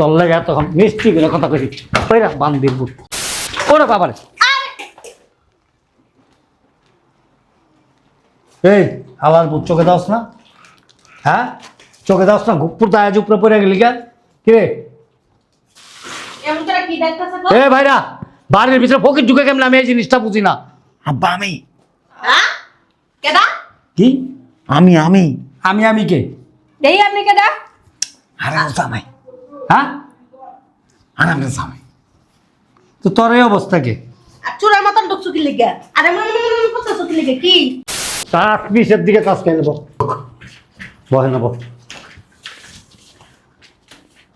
তোর লেগে তখন মিষ্টি করে কথা কইছি। ওইরা বান্দির বুট ওরা বাবারে। এই আবার বুট চোখে দাওস না? হ্যাঁ? চোখে দাওস না? গুপুর দায় উপরে পড়ে গেলি কে কিরে এমন করে কি দেখতেছ গো? এ ভাইরা বাড়ির ভিতরে ফকির ঢুকে কেমন আমি এই জিনিসটা বুঝি না? আব্বা আমি। হ্যাঁ কি? আমি আমি। আমি আমি কে? দেই আপনি কেডা? আরে জামাই হ্যাঁ? আর আমি জামাই। তো তোর এই অবস্থা কে? আর চুরার মতন ঢুকছো কি আরে করতেছো দিকে কাজ খেয়ে নেব। বহে নেব।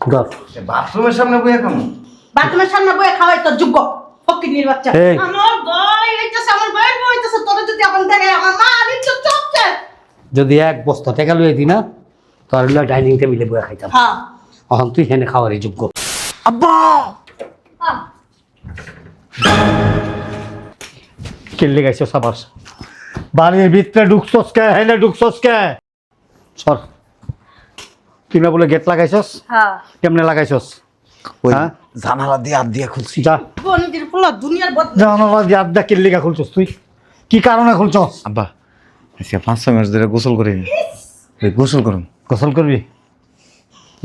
ধর বাথরুমের সামনে বইয়া কেমন বাথরুমের সামনে বয়ে খাওয়াই তোর যোগ্য ফকির নির্বাচন এই। আমার বই হইতেছে আমার বই হইতেছে তোর যদি এখন দেখে আমার মা আমি যদি এক বস্তা টেকা লুয়ে দিই না তোর হইল ডাইনিং টেবিলে বয়ে খাইতাম। হ্যাঁ। এখন তুই হেনে খাওয়ারই যোগ্য। আব্বা। কিল্লি গাইছো সাবাস। বাড়ির ভিতরে ঢুকছস কে? হেনে ঢুকছস কে? সর তুই না বলে গেট লাগাইছস? হ্যাঁ। কেমনে লাগাইছস? ওই হ্যাঁ? জানালা দিয়ে হাত দিয়ে খুলছি। যা। জানালা দিয়ে আড্ডা কিল্লিগা খুলছস তুই? কি কারণে খুলছস? আব্বা আজকে পাঁচ ছয় মাস ধরে গোসল করি গোসল করুন। গোসল করবি?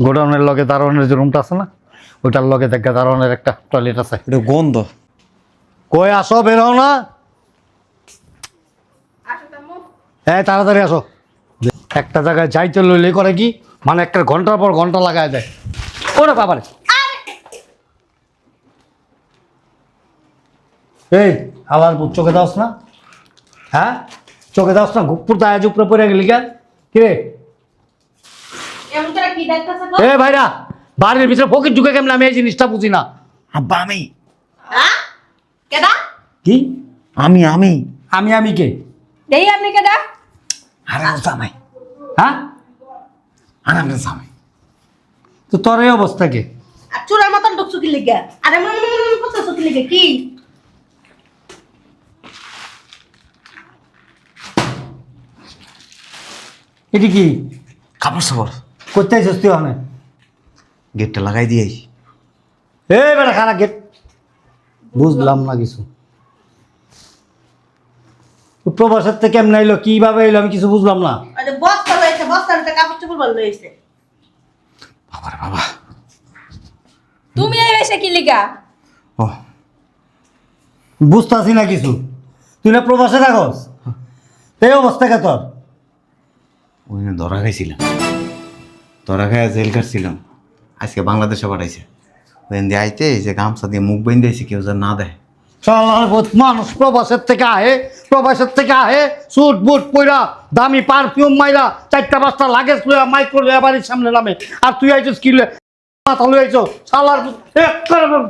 গোডাউনের লগে দারোয়ানের যে রুমটা আছে না ওইটার লগে দেখা দারোয়ানের একটা টয়লেট আছে। এটা গন্ধ। কই আসো বের হও না। হ্যাঁ তাড়াতাড়ি আসো। একটা জায়গায় যাই যাইতে লইলে করে কি? মানে একটা ঘণ্টার পর ঘণ্টা লাগায় দেয়। ওরে বাবারে। এই আবার চোখে দাওস না? হ্যাঁ? চোখে দাওস না? গুপুর দায় উপরে পড়ে গেলি কে কিরে এমন করে কি দেখতেছ এ ভাইরা বাড়ির ভিতরে ফকির ঢুকে কেমন আমি এই জিনিসটা বুঝি না। আব্বা আমি। হ্যাঁ? কেডা কি? আমি আমি। আমি আমি কে? দেই আপনি কেডা আরে জামাই। হ্যাঁ? আর আমি জামাই। তো তোর এই অবস্থা কে? আর চুরার মতন ঢুকছো কি লিগে? আরে মন করতেছো কি লিগে? কি? এটি কি? কাপড় সাপড়। করতে আইসস তুই ওখানে? গেটটা লাগাই দিয়েছি এই বেটা খানা গেট। বুঝলাম না কিছু। প্রবাসের থেকে কেমন আইলো কীভাবে এলো আমি কিছু বুঝলাম না। বস্তা বস্তার কাপড় চোপড় বাবার বাবা। তুমি এই এসে কি লিগা? ও। বুঝতেছি না কিছু। তুই না প্রবাসে থাকস? এই অবস্থা কে তোর? ওই ধরা খাইছিলাম। ধরা খাইয়া জেল কাটছিলাম আজকে বাংলাদেশে পাঠাইছে। ওই দিয়ে আইতে এই যে গামছা দিয়ে মুখ বেঁধে দিয়েছে কেউ যেন না দেয়। মানুষ প্রবাসের থেকে আহে প্রবাসের থেকে আহে সুট বুট পইরা দামি পারফিউম মাইরা চারটা পাঁচটা লাগেজ লইয়া মাইক্রো লইয়া বাড়ির সামনে নামে। আর তুই আইছিস কি? মাথা লই আইছো। বল।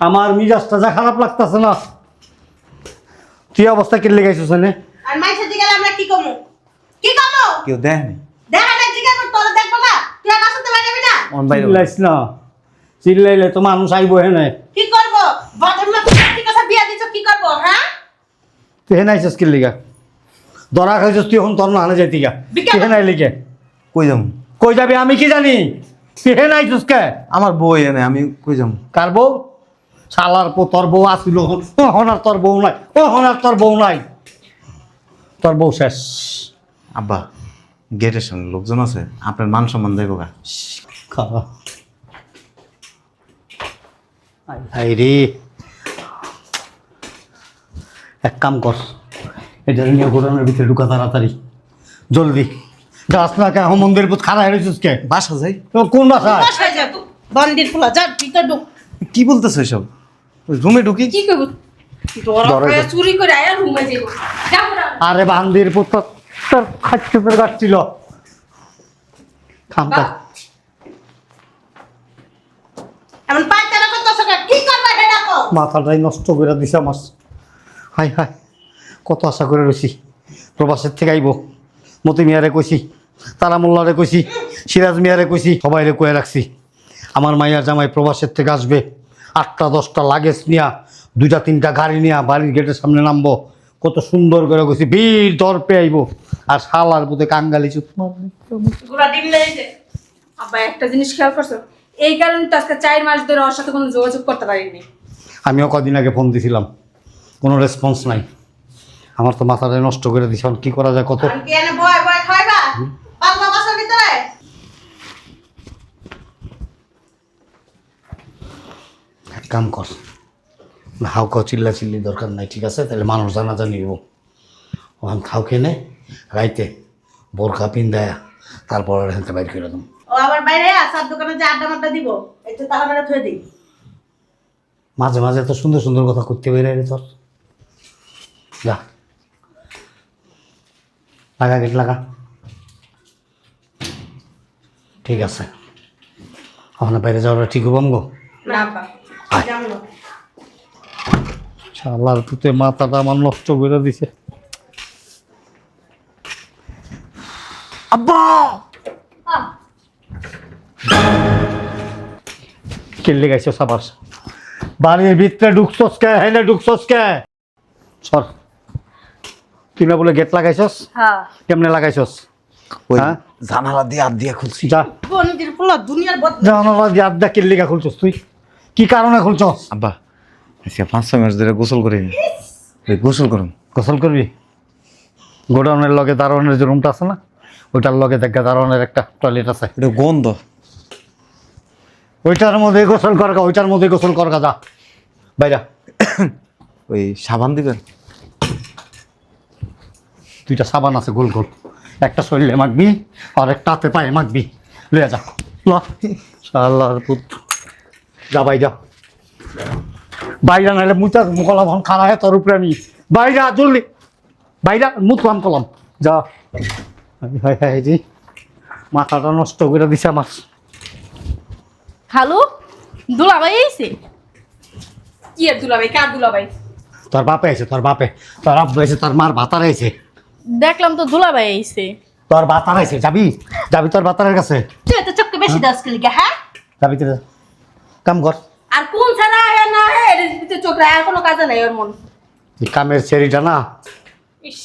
আমার মিজাজটা যা খারাপ লাগতাছে না। তুই অবস্থা কিনলে আর দিকে আমরা কি কমু? কি কমু? কেউ দেয় নাই অন বাইরে চিল্লাইস না। চিল্লাইলে তো মানুষ আইবো হেনে। কি করব? বাজার কি কথা বিয়া দিছ কি করব হ্যাঁ? তুই হেনে আইছিস কিনলে গা ধরা খাইছিস তুই এখন তোর না হানে যাইতি গা। তুই হেনে আইলি কে? কই যাম? কই যাবি? আমি কি জানি? তুই হেনে আইছিস কে? আমার বই এনে আমি কই যাম? কার বউ? শালার পো তোর বউ আসিল ও হনার তোর বউ নাই। ও হনার তোর বউ নাই। তোর বউ শেষ। আব্বা। গেটের সামনে লোকজন আছে আপনার মান সম্মান যাইব গা। রে। এক কাম কর এটা নিয়ে গোডাউনের ভিতরে ঢুকা তাড়াতাড়ি। জলদি। যাস না কে মন্দির পুত খারাপ হয়েছিস কে? বাসা যাই। কোন বস? বন্দির ফুলা যা ভিতর ঢুক। কি বলতেছো এসব? রুমে ঢুকি? কি করব। চুরি করে আয়া রুমে না। আরে বান্দির পুত তোর- তোর খাচ্ছে তোর কাটছিল খামটা এমন পায়তারা করতেছ কি করবা হেডা কো মাথাটাই নষ্ট করে দিছে আমার। হাই হাই। কত আশা করে রয়েছি প্রবাসের থেকে আইব। মতি মিয়ারে কইছি তারা মোল্লারে কইছি সিরাজ মিয়ারে কইছি সবাইরে কয়ে রাখছি। আমার মাইয়ার জামাই প্রবাসের থেকে আসবে। আটটা দশটা লাগেজ নিয়া দুইটা তিনটা গাড়ি নিয়া বাড়ির গেটের সামনে নামবো। কত সুন্দর করে গেছি ভিড় দর পেয়ে আইব। আর শালার বুধে কাঙ্গালি চুপ। গুড়া ডিম লইছে আব্বা একটা জিনিস খেয়াল করছ? এই কারণে তো আজকে চার মাস ধরে ওর সাথে কোনো যোগাযোগ করতে পারিনি। আমিও কদিন আগে ফোন দিছিলাম। কোনো রেসপন্স নাই। আমার তো মাথাটা নষ্ট করে দিছ। কি করা যায় কত? খাইবা? ভিতরে? কাম কর। হাউ কাউ চিল্লা চিল্লি দরকার নাই ঠিক আছে? তাহলে মানুষ জানা জানি হইব। ওখান খাও খেনে রাইতে বোরখা পিন্দায় তারপর হেলতে বাইর করে দেবো। ও আবার বাইরে আসার দোকানে যে আড্ডা মাড্ডা দিব একটু তাহলে থয়ে দিই। মাঝে মাঝে তো সুন্দর সুন্দর কথা করতে বেরে রে তোর। যা। লাগা গেট লাগা। ঠিক আছে। ওখানে বাইরে যাওয়াটা ঠিক হব আমগো? না না। শালার পুতে মাথাটা আমার নষ্ট করে দিছে। আব্বা! কেলে গেছো সাবার বাড়ির ভিতরে ঢুকছস কে? হেনে ঢুকছস কে? সর। তুই না বলে গেট লাগাইছস? হ্যাঁ। কেমনে লাগাইছস? ওই হ্যাঁ? জানালা দিয়ে আর দিয়ে খুলছি। যা। দুনিয়ার বদ জানালা দিয়ে আড্ডা কেল্লিগা খুলছস তুই। কি কারণে খুলছস? আব্বা আজকে পাঁচ ছয় মাস ধরে গোসল করিনি ওই গোসল করুন। গোসল করবি? গোডাউনের লগে দারোয়ানের যে রুমটা আছে না ওইটার লগে দেখা দারোয়ানের একটা টয়লেট আছে। এটা গন্ধ। ওইটার মধ্যে গোসল করগা ওইটার মধ্যে গোসল করগা যা। বাইরা। ওই সাবান দিবেন? দুইটা সাবান আছে গোল গোল। একটা শরীরে মাখবি আর একটা হাতে পায়ে মাখবি। লইয়া যা। ল। শালার পুত যা বাই যা বাইরা নাহলে মুতা মুকলাম এখন খানা হয় তোর উপরে আমি বাইরা জলদি। বাইরা মুতলাম কলাম। যা। হাই হাই জি মাথাটা নষ্ট করে দিছে আমার। খালু দুলাভাই আইছে? কি আর দুলাভাই কার দুলাভাই? তোর বাপে আছে তোর বাপে। তোর আব্বু আছে তোর মার ভাতার আছে দেখলাম তো দুলাভাই আইছে। তোর বাতার আছে যাবি? যাবি তোর বাতারের কাছে? তুই এত চোখকে বেশি দাস হ্যাঁ? যাবি তোর কাম কর। আর কোন ছাড়া আয় না এর ভিতরে চোখ রায় আর কোনো কাজে নাই ওর মন। এই কামের চেরিটা না? ইস।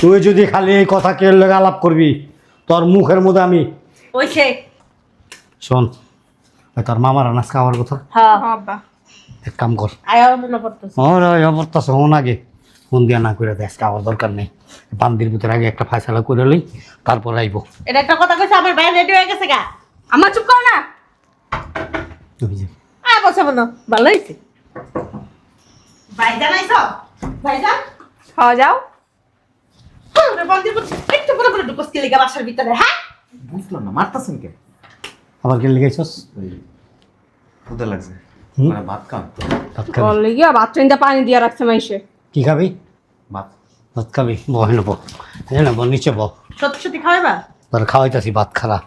তুই যদি খালি এই কথা কে লেগে আলাপ করবি তোর মুখের মধ্যে আমি ওই সে শোন ওই তোর মামার আনাজ খাওয়ার কথা। হ্যাঁ আব্বা এক কাম কর। আয়া মনে পড়তেছে। ওর ওই অবস্থা শোন আগে। ফোন দিয়া না করে দেয় খাওয়ার দরকার নেই। বান্দির ভিতরে আগে একটা ফায়সালা করে লই তারপর আইব। এটা একটা কথা কইছে আমার বাইরে রেডি হয়ে গেছে গা। আমার চুপ কর না। ওই যে, আয় বসে বলো ভালো হয়েছে? খাওয়া যাও। একটু ঢুকস কি লিগা বাসার ভিতরে হ্যাঁ? বুঝলাম না মারতাছেন কে? আবার কে লেগেছস ওই লাগছে। মানে ভাত খান ভাত খাবি? বললে গিয়া বাথরুমটা পানি দিয়ে রাখছে মাইসে। কি খাবি? ভাত। ভাত খাবি? বহে নেব হ্যাঁ নেব নিচে বহ সত্যি সত্যি খাওয়াইবা? তোর খাওয়াইতাছি ভাত খারা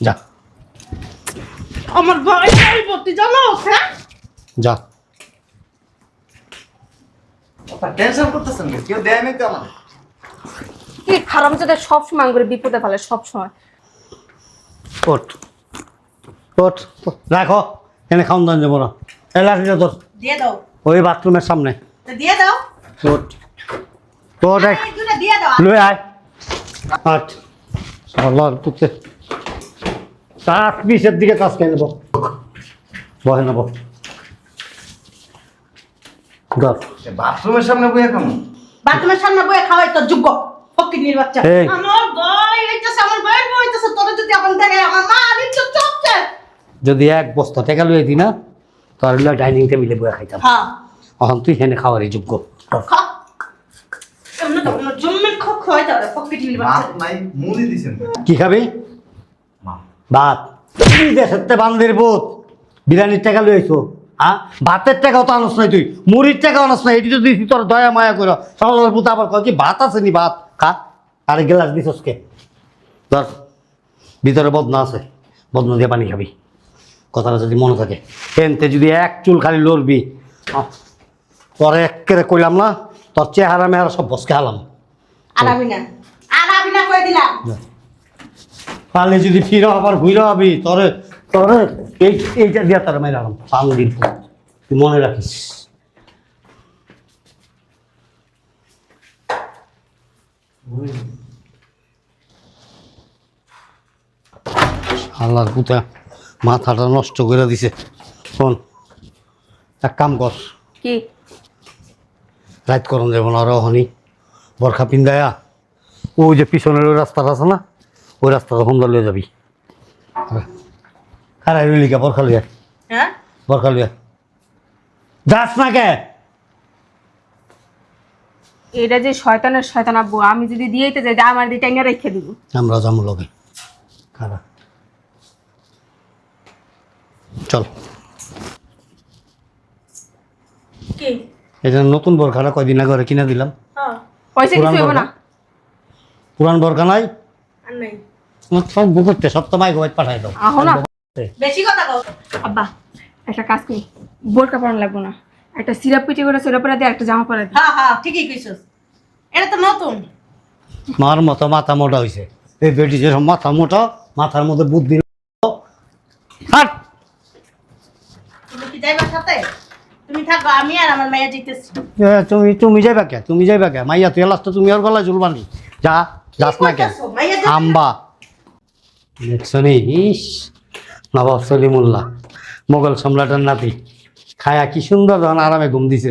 যা। আমার ভাই আইব তুই জানো? হ্যাঁ? যা। টেনশন করতেছেন কেউ দেয় নাই তো আমার কি খারাপ যাতে সব সময় করে বিপদে ফেলে সব সময়। ওঠ। ওঠ। রাখো এখানে খাওয়ান দান যাব না। এ লাঠিটা তোর দিয়ে দাও। ওই বাথরুমের সামনে। তো দিয়ে দাও। দিয়ে দাও লই আয়। আট। আল্লাহর পুতে সাত বিশের দিকে কাজ খেয়ে নেব। বহে নেব ধর বাথরুমের সামনে বইয়া কেমন বাথরুমের সামনে বয়ে খাওয়াই তোর যোগ্য ফকির বাচ্চা এই। আমার ভাই হইতেছে আমার ভাই হইতেছে তোর যদি এখন দেখে আমার মা চপছে যদি এক বস্তা টেকা লইয়ে দি না তোর ডাইনিং টেবিলে বয়ে খাইতাম। হ্যাঁ। এখন তুই হেনে খাওয়ারই যোগ্য। খা। এমন তো কোনো জন্মের খো খাওয়াই দাও বাচ্চা ভাত নাই মুড়ি দিছেন। কি খাবি? ভাত। তুই দেশের বান্দির বোধ বিরিয়ানির টাকা লইছো হ্যাঁ ভাতের টাকাও তো আনস নাই তুই। মুড়ির টাকা আনস নাই এটি তো দিছি তোর দয়া মায়া করে সকালের পুত আবার কয় কি ভাত আছে নি ভাত? খা। আরে গেলাস দিছস কে? ধর ভিতরে বদনা আছে বদনা দিয়ে পানি খাবি। কথাটা যদি মনে থাকে। এনতে যদি এক চুল খালি লড়বি তোর একেরে কইলাম না তোর চেহারা মেহারা সব বসকে হালাম। আরাবি না। আরাবি না কয়ে দিলাম। পালে যদি ফিরে আবার ঘুরে হবি তরে তরে এই এইটা দিয়া তার মেরালাম পাঙ্গির পুত। তুই মনে রাখিস। আল্লাহর পুতা মাথাটা নষ্ট করে দিছে। শোন এক কাম কর। কি? রাত করন যাব না আরও হনি বরখা পিন্দায়া। ও যে পিছনের রাস্তাটা আছে না? ওই রাস্তাটা হোমদা লিয়ে যাবি। খারাই রইলি কে বরখা লিয়া হ্যাঁ? বরখা লিয়া যাস না কে? এটা যে শয়তানের শয়তান আব্বু আমি যদি দিয়েইতে যাই তা আমার দিয়ে টাইনা রেখে দিব। আমরা যাব লগে। খারা। চল। কি? এটা নতুন বরখাটা কয়দিন আগে ওরে কিনে দিলাম। হ্যাঁ। পয়সা পুরান কিছু হইব না? পুরান বরখা নাই? আর নাই। সব বুকুরতে সব পাঠাই দাও। আহো না। বেশি কথা কও। আব্বা একটা কাজ করি। বোরকা পরানো লাগবো না। একটা সিরাপ পিটি করে সিরাপ পরে দিয়ে একটা জামা পরে দিই। হ্যাঁ হ্যাঁ ঠিকই কইছস। এটা তো নতুন। মার মতো মাথা মোটা হয়েছে এই বেটি যে মাথা মোটা মাথার মধ্যে বুদ্ধি হাট তুমি কি যাইবার সাথে? তুমি থাকো আমি আর আমার এ, তুমি তুমি যাইবা কে? তুমি যাইবা কে? মাইয়া তুই লাস্ট তুমি ওর গলায় চুলবানি যা যাস না কে? আম্বা। দেখছ নি ইস নবাব সলিমুল্লাহ মোগল সম্রাটের নাতি। খায়া কি সুন্দর ধন আরামে ঘুম দিছে।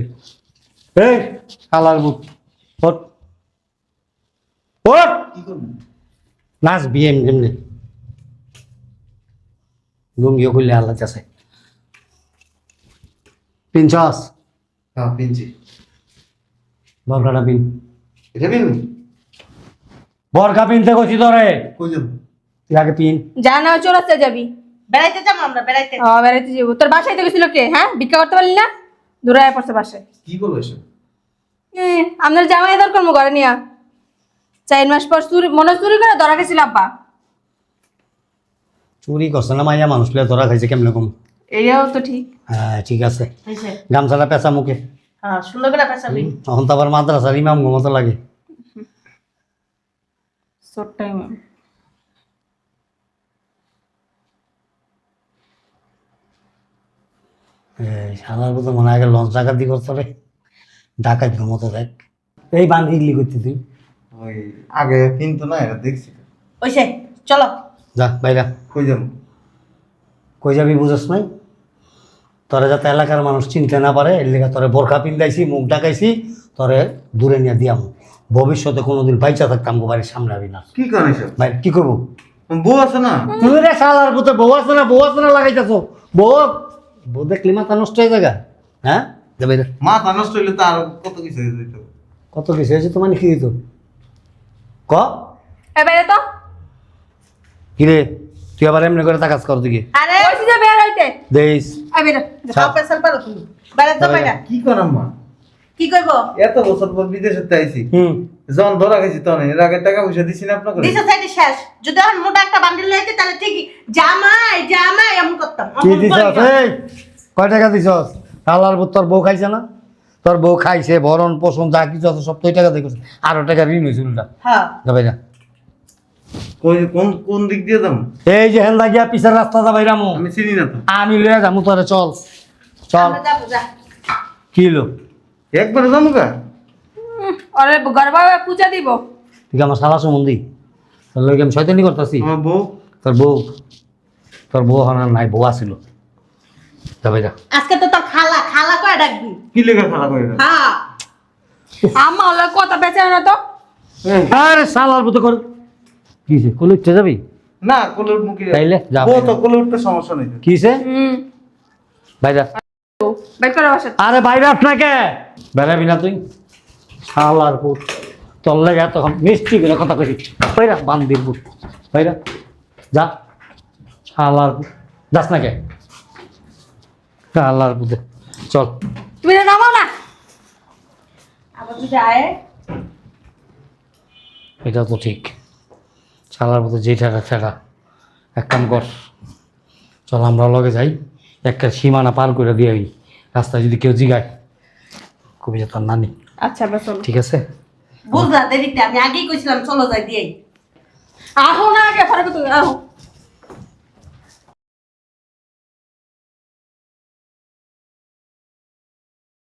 এই কালার বুক ওট ওট নাচ বিয়ে এমনি। লুঙ্গিও খুললে আল্লাহ চাষে পিনছস হ্যাঁ পিনছি। বরকাটা পিন। এটা পিন? বরকা পিনতে কইছি তোরে। কই আগে পিন। যা না হয় যাবি। বেড়াইতে যাব আমরা বেড়াইতে। ও বেড়াইতে যাব। তোর বাসায় তো গেছিল কে হ্যাঁ? ভিক্ষা করতে পারলি না? দূরায় পড়ছে বাসায়। কি এসব? আপনার জামাই দর করব ঘরে নিয়া চার মাস পর চুরি মনে চুরি করে ধরা গেছিল আব্বা। চুরি করছে না মাইয়া মানুষ লিয়ে ধরা খাইছে কেমন কম? এইটাও তো ঠিক। হ্যাঁ ঠিক আছে। গামছাটা পেঁচা মুখে। হ্যাঁ সুন্দর করে পেশাবি তখন তো আবার মাদ্রাসার ইমাম ঘুমতো লাগে। শর্ট টাইম সাদার মতো মনে আগে লঞ্চ ডাকাতি করতো রে ডাকাত ঘুমতো দেখ। এই বান্ধি ইডলি করতে তুই। ওই আগে কিন্তু না এটা দেখছি। হয়েছে চলো। যা বাইরা কই যাব? কই যাবি বুঝস নাই? তোরে যাতে এলাকার মানুষ চিনতে না পারে এর লেগে তোরে বোরখা পিন্দাইছি মুখ ডাকাইছি তোরে দূরে নিয়ে দিয়াম ভবিষ্যতে কোনোদিন বাইচা থাকতাম গো বাড়ির সামনে আবি না। কি করেন এসব? ভাই কি করব? বউ আছে না? তুই রে শালার পুতে বউ আছে না বউ আছে না লাগাইতেছো। বউ বউ দেখলি মাথা নষ্ট হয়ে জায়গা হ্যাঁ? যাবে রে। মাথা নষ্ট হইলে তো আর কত কিছু হয়ে যেত। কত কিছু হয়েছে তোমার কি দিত ক? এ বাইরে তো। কিরে তুই আবার এমনি করে তাকাজ কর দিকে। আরে বলছি যে বের হইতে। দেইস এ বেরো খাও পেশাল পারো তুমি বেড়াইতে পাইরা কি করাম মা? কি কইবো এত বছর পর বিদেশে তো আইছি। হুম। যখন ধরা গেছি তখন এর আগে টাকা পয়সা দিছি না আপনাকে? দিছে সাইডে শেষ। যদি এখন মোটা একটা বান্ডিল লইতে তাহলে ঠিকই। জামাই জামাই এমন করতাম। কি দিছস? এই কয় টাকা দিছস? আল্লাহর বুত তোর বউ খাইছে না? তোর বউ খাইছে ভরণ পোষণ যা কিছু আছে সব তো ওই টাকা দিয়ে করছে। আরও টাকা ঋণ হয়েছে উল্টা। হ্যাঁ। যাবে না কই- কোন কোন দিক দিয়ে যাম? এই যে হেন্দা গিয়া পিছের রাস্তা যাবাই রামু আমি চিনি না তো। আমি লইয়া যামু তোরে চল। চল। আমরা যাব যা। কি লো একবার যাব গা? ওরে গর্বা পূজা দিব। তুই কি আমার সালা সম্বন্ধী তোর লইকে আমি শয়তানি করতেছি? আমার বউ। তোর বউ। তোর বউ হনার নাই বউ আসিল যাবে যা। আজকে তো তোর খালা খালা কয়ে ডাকবি। কি লেগে খালা করে হ্যাঁ। আম্মা হলো কথা বেঁচে না তো। আরে সালার মতো কর। কিসে কলে উঠতে যাবি? না কোলে কি? তাইলে যা বউ তো কোলে উঠতে সমস্যা নেই। বাইরা বের করে বাসা। আরে বাইরে আপনাকে বেড়াবি না তুই? শালার পুত তোর লেগে তখন মিষ্টি করে কথা কইছি। বাইরা বান্দির পুত বাইরা যা। শালার পুত যাস না কে? শালার পুতে চল। তুমি নামাও না। আবার যদি আয়। এটা তো ঠিক। শালার পুতে যে টাকা টাকা এক কাম কর। চল আমরা লগে যাই। একটা সীমানা পার করে দিয়ে আই। রাস্তায় যদি কেউ জিগায়। কবি যে তোর নানি। আচ্ছা বেশ চলো। ঠিক আছে? বুঝলা দেরিতে আমি আগেই কইছিলাম চলো যাই দিয়ে আহো না আগে আহো।